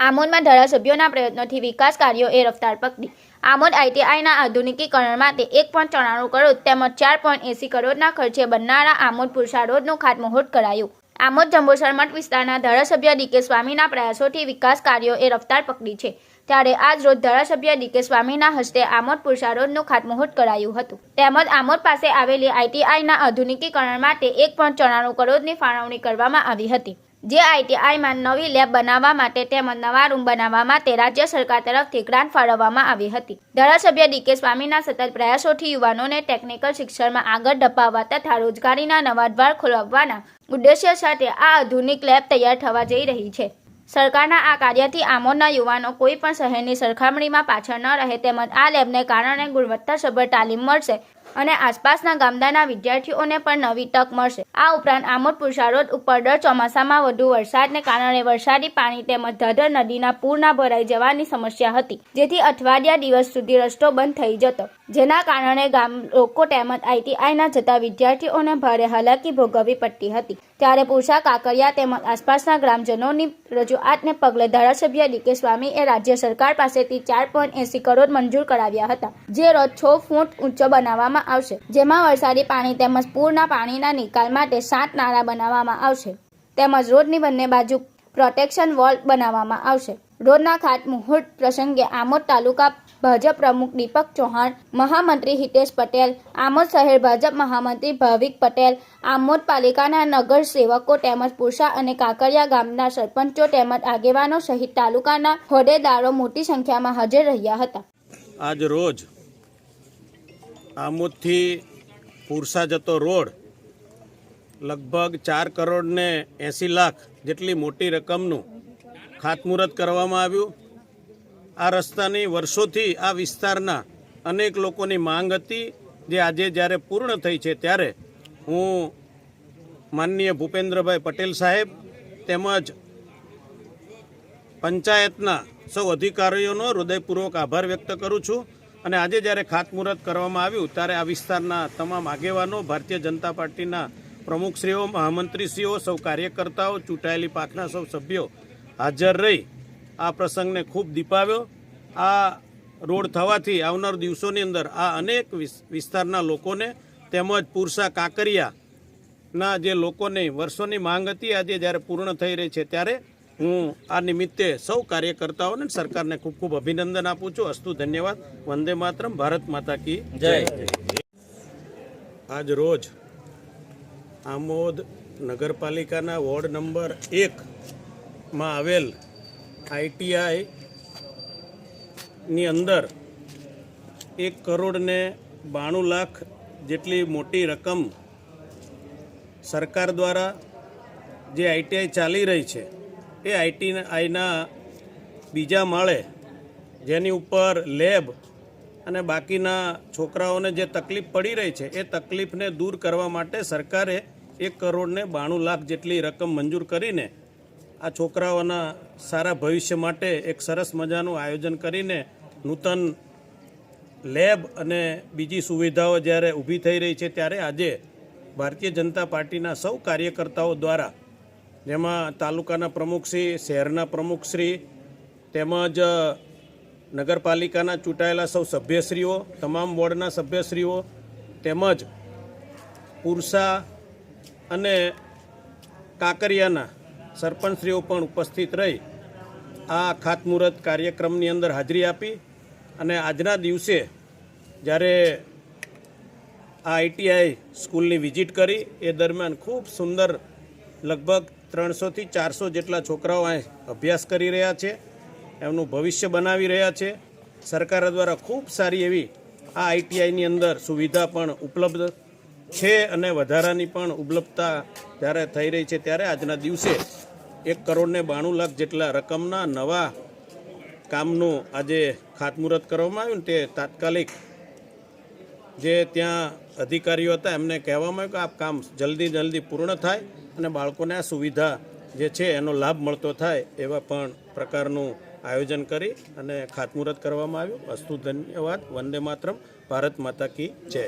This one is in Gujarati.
આમોદમાં ધારાસભ્યોના પ્રયત્નોથી વિકાસ કાર્યો એ રફતાર પકડી. આમોદ આઈટીઆઈના આધુનિકીકરણ માટે એક પોઈન્ટ ચોરાણું કરોડ તેમજ ચાર પોઈન્ટ એંસી કરોડના ખર્ચે બનનારા આમોદ પુરસા રોડનું ખાતમુહૂર્ત કરાયું. આમોદ જંબુસર મઠ વિસ્તારના ધારાસભ્ય ડીકે સ્વામીના પ્રયાસોથી વિકાસ કાર્યો એ રફતાર પકડી છે. ત્યારે આજ રોજ ધારાસભ્ય ડીકે સ્વામીના હસ્તે આમોદ પુરસા રોડનું ખાતમુહૂર્ત કરાયું હતું. તેમજ આમોદ પાસે આવેલી આઈટીઆઈના આધુનિકીકરણ માટે એક પોઈન્ટ ચોરાણું કરોડની ફાળવણી કરવામાં આવી હતી. જે આઈટીઆઈમાં નવી લેબ બનાવવા માટે તેમજ નવા રૂમ બનાવવા માટે રાજ્ય સરકાર તરફથી ગ્રાન્ટ ફાળવવામાં આવી હતી. ધારાસભ્ય ડીકે સ્વામીના સતત પ્રયાસોથી યુવાનોને ટેકનિકલ શિક્ષણમાં આગળ ધપાવવા તથા રોજગારીના નવા દ્વાર ખોલાવવાના ઉદ્દેશ્ય સાથે આ આધુનિક લેબ તૈયાર થવા જઈ રહી છે. સરકારના આ કાર્યથી આમોદના યુવાનો કોઈ પણ શહેરની સરખામણીમાં પાછળ ન રહે તેમજ આ લેબને કારણે ગુણવત્તાસભર તાલીમ મળશે અને આસપાસના ગામડાના વિદ્યાર્થીઓને પણ નવી તક મળશે. આ ઉપરાંત આમોદ પુરુષા રોડ ઉપર દર ચોમાસામાં વધુ વરસાદને કારણે વરસાદી પાણી તેમજ ધાધર નદીના પૂરના ભરાઈ જવાની સમસ્યા હતી, જેથી અઠવાડિયા દિવસ સુધી રસ્તો બંધ થઈ જતો. જેના કારણે ગામ લોકો તેમજ આઈટીઆઈના જતા વિદ્યાર્થીઓને ભારે હાલાકી ભોગવવી પડતી હતી. ત્યારે પુરુષા કાકડિયા તેમજ આસપાસના ગ્રામજનોની રજૂઆતને પગલે ધારાસભ્ય ડીકે સ્વામીએ રાજ્ય સરકાર પાસેથી ચાર પોઈન્ટ એંસી કરોડ મંજૂર કરાવ્યા હતા. જે રોજ છ ફૂટ ઊંચો બનાવવામાં આવશે. જેમાં વરસાદી પાણી તેમજ પૂરના પાણીના નિકાલ માટે સાત નાળા બનાવવામાં આવશે. તેમજ રોડની બંને બાજુ પ્રોટેક્શન વોલ બનાવવામાં આવશે. રોડના ખાતમુહૂર્ત પ્રસંગે આમોદ તાલુકા ભાજપ પ્રમુખ દીપક ચૌહાણ, મહામંત્રી હિતેશ પટેલ, આમોદ શહેર ભાજપ મહામંત્રી ભાવિક પટેલ, આમોદ પાલિકાના નગર સેવકો તેમજ પુરસા અને કાકરિયા ગામના સરપંચો તેમજ આગેવાનો સહિત તાલુકાના હોદ્દેદારો મોટી સંખ્યામાં હાજર રહ્યા હતા. આજ રોજ આમોદથી પુરસા જતો રોડ લગભગ ચાર કરોડ ને એંસી લાખ જેટલી મોટી રકમનું ખાતમુહૂર્ત કરવામાં આવ્યું. આ રસ્તાની વર્ષોથી આ વિસ્તારના અનેક લોકોની માંગ હતી, જે આજે જ્યારે પૂર્ણ થઈ છે ત્યારે હું માનનીય ભૂપેન્દ્રભાઈ પટેલ સાહેબ તેમજ પંચાયતના સૌ અધિકારીઓનો હૃદયપૂર્વક આભાર વ્યક્ત કરું છું અને આજે જ્યારે ખાતમુહૂર્ત કરવામાં આવ્યું ત્યારે આ વિસ્તારના તમામ આગેવાનો, ભારતીય જનતા પાર્ટીના પ્રમુખશ્રીઓ, મહામંત્રીશ્રીઓ, સૌ કાર્યકર્તાઓ, ચૂંટાયેલી પાંખના સૌ સભ્યો હાજર રહી આ પ્રસંગને ખૂબ દીપાવ્યો. આ રોડ થવાથી આવનાર દિવસોની અંદર આ અનેક વિસ- વિસ્તારના લોકોને તેમજ પુરસા કાંકરિયાના જે લોકોને વર્ષોની માંગ હતી, આજે જ્યારે પૂર્ણ થઈ રહી છે ત્યારે હું આ નિમિત્તે સૌ કાર્યકર્તાઓને સરકારને ખૂબ ખૂબ અભિનંદન આપું છું. અસ્તુ ધન્યવાદ. વંદે માતરમ. ભારત માતા કી જય. આજ રોજ આમોદ નગરપાલિકાના વોર્ડ નંબર એકમાં આવેલ આઈટીઆઈ ની અંદર એક કરોડ ને બાણું લાખ જેટલી મોટી રકમ સરકાર દ્વારા જે આઈટીઆઈ ચાલી રહી છે, એ આઈટીઆઈના બીજા માળે જેની ઉપર લેબ અને બાકીના છોકરાઓને જે તકલીફ પડી રહી છે, એ તકલીફને દૂર કરવા માટે સરકારે એક કરોડને બાણું લાખ જેટલી રકમ મંજૂર કરીને આ છોકરાઓના સારા ભવિષ્ય માટે એક સરસ મજાનું આયોજન કરીને નૂતન લેબ અને બીજી સુવિધાઓ જ્યારે ઊભી થઈ રહી છે, ત્યારે આજે ભારતીય જનતા પાર્ટીના સૌ કાર્યકર્તાઓ દ્વારા, જેમાં તાલુકાના પ્રમુખશ્રી શહેરના પ્રમુખશ્રી તેમજ નગરપાલિકાના ચૂંટાયેલા સૌ સભ્યશ્રીઓ, તમામ વોર્ડના સભ્યશ્રીઓ, તેમજ પુરસા અને કાંકરિયાના સરપંચશ્રીઓ પણ ઉપસ્થિત રહી આ ખાતમુહૂર્ત કાર્યક્રમની અંદર હાજરી આપી અને આજના દિવસે જ્યારે આ આઈટીઆઈ સ્કૂલની વિઝિટ કરી, એ દરમિયાન ખૂબ સુંદર લગભગ ત્રણસોથી ચારસો જેટલા છોકરાઓ અભ્યાસ કરી રહ્યા છે, એમનું ભવિષ્ય બનાવી રહ્યા છે. સરકાર દ્વારા ખૂબ સારી એવી આ આઈટીઆઈની અંદર સુવિધા પણ ઉપલબ્ધ છે અને વધારાની પણ ઉપલબ્ધતા જ્યારે થઈ રહી છે ત્યારે આજના દિવસે એક કરોડને બાણું લાખ જેટલા રકમના નવા કામનું આજે ખાતમુહૂર્ત કરવામાં આવ્યું તે તાત્કાલિક જે ત્યાં અધિકારીઓ હતા એમને કહેવામાં આવ્યું કે આ કામ જલ્દી જલ્દી પૂર્ણ થાય અને બાળકોને આ સુવિધા જે છે એનો લાભ મળતો થાય એવા પણ પ્રકારનું આયોજન કરી અને ખાતમુહૂર્ત કરવામાં આવ્યું. અસ્તુ ધન્યવાદ. વંદે માતરમ. ભારત માતા કી જય.